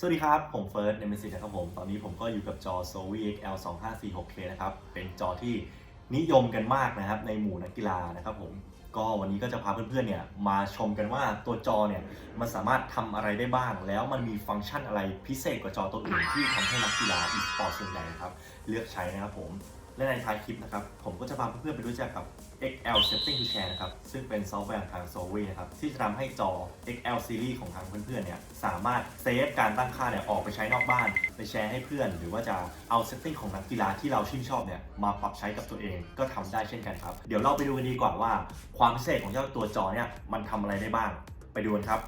สวัสดีครับ ผมเฟิร์สเนมิสิตนะครับผม ตอนนี้ผมก็อยู่กับจอ s o v XL 2546K นะครับ เป็นจอที่นิยมกันมากนะครับ ในหมู่นักกีฬานะครับผม ก็วันนี้ก็จะพาเพื่อนๆเนี่ยมาชมกันว่าตัวจอเนี่ยมันสามารถทำอะไรได้บ้าง แล้วมันมีฟังก์ชันอะไรพิเศษกว่าจอตัวอื่นที่ทำให้นักกีฬาอีสปอร์ตส่วนใหญ่นะครับ เลือกใช้นะครับผม และในท้ายคลิปนะครับ ผมก็จะพาเพื่อนๆไปรู้จักกับ XL Setting to Share นะครับ ซึ่งเป็นซอฟต์แวร์ของทาง s o v นะครับ ที่จะทำให้จอ XL Series ของทางเพื่อนๆ เนี่ย สามารถเซฟการตั้งค่าเนี่ย ออกไปใช้นอกบ้าน ไปแชร์ให้เพื่อน หรือว่าจะเอาเซตติ้งของนักกีฬาที่เราชื่นชอบเนี่ย มาปรับใช้กับตัวเอง ก็ทำได้เช่นกันครับ เดี๋ยวเราไปดูกันดีกว่าว่า ความพิเศษของเจ้าตัวจอเนี่ย มันทำอะไรได้บ้าง ไปดูกันครับ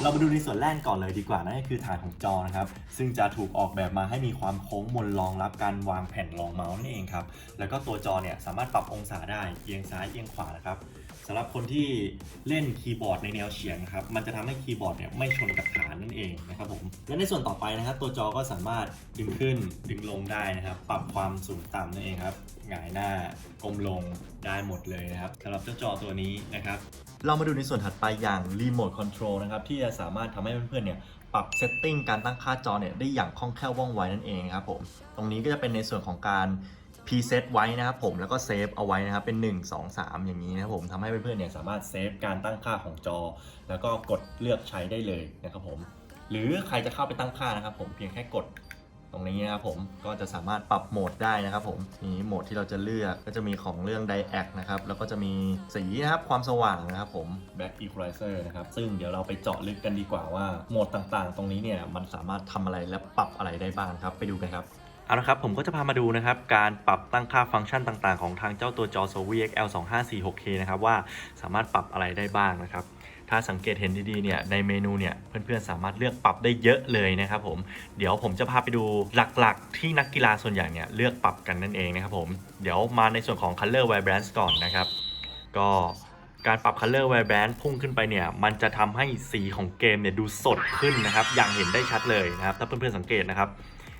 เรามาดูในส่วนแรกก่อนเลยดีกว่านั่นก็คือฐานของจอนะครับ ซึ่งจะถูกออกแบบมาให้มีความโค้งมนรองรับการวางแผ่นรองเมาส์นั่นเองครับ แล้วก็ตัวจอเนี่ยสามารถปรับองศาได้เอียงซ้ายเอียงขวานะครับ สำหรับคนที่เล่นคีย์บอร์ดในแนวเฉียงครับมันจะทำให้คีย์บอร์ดเนี่ยไม่ชนกับฐานนั่นเองนะครับผมและในส่วนต่อไปนะครับ ตัวจอก็สามารถดึงขึ้นดึงลงได้นะครับ ปรับความสูงต่ำนั่นเองครับหงายหน้ากลมลงได้หมดเลยนะครับสำหรับเจ้าจอตัวนี้นะครับ เรามาดูในส่วนถัดไปอย่าง Remote Control นะครับที่จะสามารถทำให้เพื่อนๆเนี่ยปรับเซตติ้งการตั้งค่าจอเนี่ยได้อย่างคล่องแคล่วว่องไวนั่นเองครับผมตรงนี้ก็จะเป็นในส่วนของการ พ r เซตไว้นะครับผมแล้วก็เซฟเอาไว้นะครับเป็น 1 2 3 อย่างนี้นะครับผมทำให้เพื่อนๆเนี่ยสามารถเซฟการตั้งค่าของจอ แล้วก็กดเลือกใช้ได้เลยนะครับผมหรือใครจะเข้าไปตั้งค่านะครับผมเพียงแค่กดตรงนี้นะครับผมก็จะสามารถปรับโหมดได้นะครับผมนี่โหมดที่เราจะเลือกก็จะมีของเรื่อง d i a c นะครับแล้วก็จะมีสีนะครับความสว่างนะครับผม Back Equalizer นะครับซึ่งเดี๋ยวเราไปเจาะลึกกันดีกว่าว่าโหมดต่างๆ ตรงนี้เนี่ยมันสามารถทำอะไรและปรับอะไรได้บ้างครับไปดูกันครับ เอาละครับผมก็จะพามาดูนะครับการปรับตั้งค่าฟังก์ชันต่างๆ ของทางเจ้าตัวจอ s o v XL 2546K นะครับว่าสามารถปรับอะไรได้บ้างนะครับ ถ้าสังเกตเห็นดีๆเนี่ยในเมนูเนี่ยเพื่อนๆสามารถเลือกปรับได้เยอะเลยนะครับผมเดี๋ยวผมจะพาไปดูหลักๆ ที่นักกีฬาส่วนใหญ่เนี่ยเลือกปรับกันนั่นเองนะครับผมเดี๋ยวมาในส่วนของ Color Vibrance ก่อนนะครับ ก็การปรับ Color Vibrance พุ่งขึ้นไปเนี่ย มันจะทำให้สีของเกมเนี่ยดูสดขึ้นนะครับ อย่างเห็นได้ชัดเลยนะครับ ถ้าเพื่อนๆสังเกตนะครับ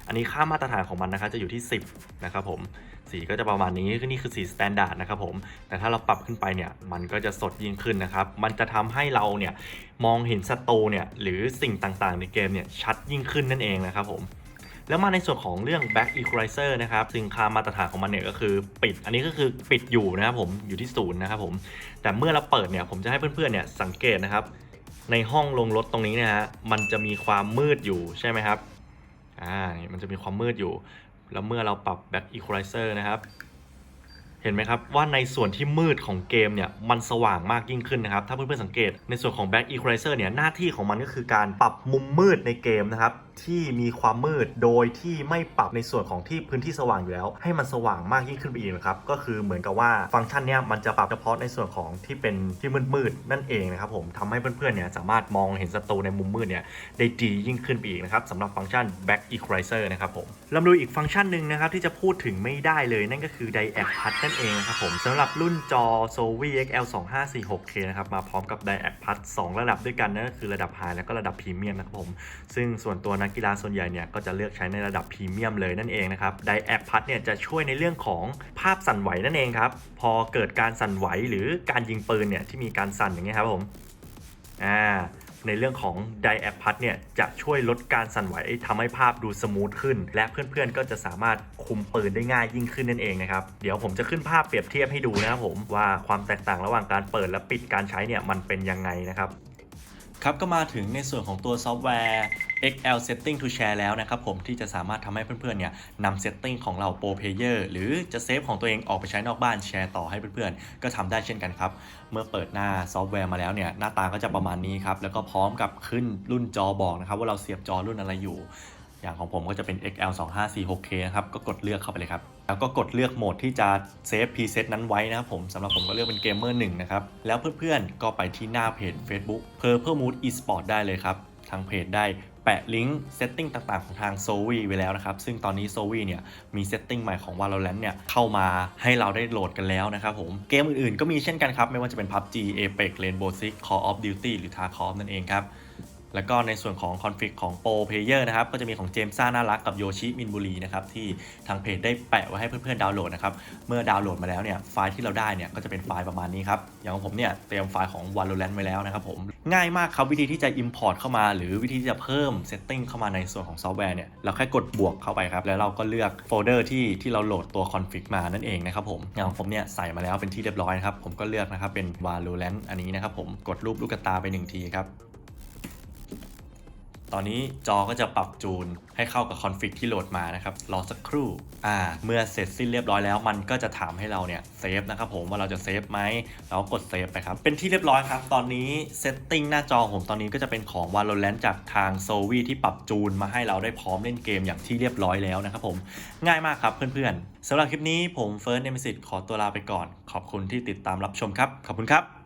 อันนี้ค่ามาตรฐานของมันนะครับจะอยู่ที่ 10 นะครับผม สีก็จะประมาณนี้นี่คือสีสแตนดาร์ดนะครับผม แต่ถ้าเราปรับขึ้นไปเนี่ย มันก็จะสดยิ่งขึ้นนะครับ มันจะทำให้เราเนี่ยมองเห็นศัตรูเนี่ยหรือสิ่งต่างๆในเกมเนี่ยชัดยิ่งขึ้นนั่นเองนะครับผมแล้วมาในส่วนของเรื่อง back equalizer นะครับซึ่งค่ามาตรฐานของมันเนี่ยก็คือปิด อันนี้ก็คือปิดอยู่นะครับผม อยู่ที่ศูนย์นะครับผม แต่เมื่อเราเปิดเนี่ย ผมจะให้เพื่อนๆเนี่ยสังเกตนะครับ ในห้องลงรถตรงนี้นะฮะ มันจะมีความมืดอยู่ใช่ไหมครับ อ่านี่มันจะมีความมืดอยู่ แล้วเมื่อเราปรับ back equalizer นะครับ เห็นไหมครับว่าในส่วนที่มืดของเกมเนี่ยมันสว่างมากยิ่งขึ้นนะครับถ้าเพื่อนๆสังเกตในส่วนของ back equalizer เนี่ยหน้าที่ของมันก็คือการปรับมุมมืดในเกมนะครับที่มีความมืดโดยที่ไม่ปรับในส่วนของที่พื้นที่สว่างอยู่แล้ว ให้มันสว่างมากยิ่งขึ้นไปอีกนะครับก็คือเหมือนกับว่าฟังก์ชันเนี้ยมันจะปรับเฉพาะในส่วนของที่เป็นที่มืดๆนั่นเองนะครับผมทำให้เพื่อนๆเนี่ยสามารถมองเห็นศัตรูในมุมมืดเนี่ยได้ดียิ่งขึ้นไปอีกนะครับสำหรับฟังก์ชัน back equalizer นะครับผมเรามาดูอีกฟังก์ชันหนึ่งนะครับที่จะพูดถึงไม่ได้เลยนั่นก็คือ diac pad นั่นเองนะครับผมสำหรับรุ่นจอ s o v XL 2546K นะครับมาพร้อมกับ diac pad 2 ระดับด้วยกันนั่นก็คือระดับ high แล้วก็ระดับ premium นะครับผม ซึ่งส่วนตัวนักกีฬาส่วนใหญ่เนี่ยก็จะเลือกใช้ในระดับพรีเมียมเลยนั่นเองนะครับไดแอคพัดเนี่ยจะช่วยในเรื่องของภาพสั่นไหวนั่นเองครับ พอเกิดการสั่นไหวหรือการยิงปืนเนี่ยที่มีการสั่นอย่างเงี้ยครับผมอ่า ในเรื่องของไดแอคพัดเนี่ยจะช่วยลดการสั่นไหวทำให้ภาพดูสมูทขึ้น และเพื่อนๆก็จะสามารถคุมปืนได้ง่ายยิ่งขึ้นนั่นเองนะครับ เดี๋ยวผมจะขึ้นภาพเปรียบเทียบให้ดูนะครับผมว่าความแตกต่างระหว่างการเปิดและปิดการใช้เนี่ยมันเป็นยังไงนะครับ ครับก็มาถึงในส่วนของตัวซอฟต์แวร์ XL Setting to Share แล้วนะครับผมที่จะสามารถทำให้เพื่อนๆเนี่ยนำ Setting ของเรา Pro Player หรือจะเซฟของตัวเองออกไปใช้นอกบ้านแชร์ต่อให้เพื่อนๆ ก็ทำได้เช่นกันครับ เมื่อเปิดหน้าซอฟต์แวร์มาแล้วเนี่ยหน้าตาก็จะประมาณนี้ครับ แล้วก็พร้อมกับขึ้นรุ่นจอบอกนะครับว่าเราเสียบจอรุ่นอะไรอยู่ อย่างของผมก็จะเป็น XL 2546K นะครับ ก็กดเลือกเข้าไปเลยครับ แล้วก็กดเลือกโหมดที่จะเซฟพรีเซตนั้นไว้นะครับผมสำหรับผมก็เลือกเป็นเกมเมอร์หนึ่งนะครับ แล้วเพื่อนๆ ก็ไปที่หน้าเพจ Facebook Purple Mood Esport ได้เลยครับ ทางเพจได้แปะลิงก์เซตติ้งต่างๆ ของทาง s o v ไว้แล้วนะครับ ซึ่งตอนนี้ s o v เนี่ย มีเซตติ้งใหม่ของ Valorant เนี่ย เข้ามาให้เราได้โหลดกันแล้วนะครับผม เกมอื่นๆ ก็มีเช่นกันครับ ไม่ว่าจะเป็น PUBG Apex Rainbow Six Call of Duty หรือ Tarkov นั่นเองครับ แล้วก็ในส่วนของคอนฟ lict ของโปรเพลเยอร์นะครับ ก็จะมีของเจมส์ซ่าน่ารักกับโยชิมินบุรีนะครับ ที่ทางเพจได้แปะไว้ให้เพื่อนๆดาวน์โหลดนะครับ เมื่อดาวน์โหลดมาแล้วเนี่ย ไฟล์ที่เราได้เนี่ย ก็จะเป็นไฟล์ประมาณนี้ครับ อย่างของผมเนี่ย เตรียมไฟล์ของ Valorant ไว้แล้วนะครับผม ง่ายมากครับ วิธีที่จะ Import เข้ามา หรือวิธีที่จะเพิ่ม Setting เข้ามาในส่วนของซอฟต์แวร์เนี่ย เราแค่กดบวกเข้าไปครับ แล้วเราก็เลือกโฟลเดอร์ที่ที่เราโหลดตัว config มานั่นเองนะครับผม อย่างของผมเนี่ยใส่มาแล้วเป็นที่เรียบร้อยนะครับผมก็เลือกนะครับเป็น Valorant อันนี้นะครับผมกดรูปลูกตาไปหนึ่งทีครับ ตอนนี้จอก็จะปรับจูนให้เข้ากับคอนฟิกที่โหลดมานะครับ รอสักครู่ อ่า เมื่อเสร็จสิ้นเรียบร้อยแล้ว มันก็จะถามให้เราเนี่ยเซฟนะครับผมว่าเราจะเซฟไหมเรากดเซฟไปครับ เป็นที่เรียบร้อยครับ ตอนนี้เซตติ้งหน้าจอผมตอนนี้ก็จะเป็นของ Valorant จากทาง s o v i ที่ปรับจูนมาให้เราได้พร้อมเล่นเกมอย่างที่เรียบร้อยแล้วนะครับผม ง่ายมากครับเพื่อนๆสำหรับคลิปนี้ผมเฟิร์สเนมิสิตขอตัวลาไปก่อน ขอบคุณที่ติดตามรับชมครับ ขอบคุณครับ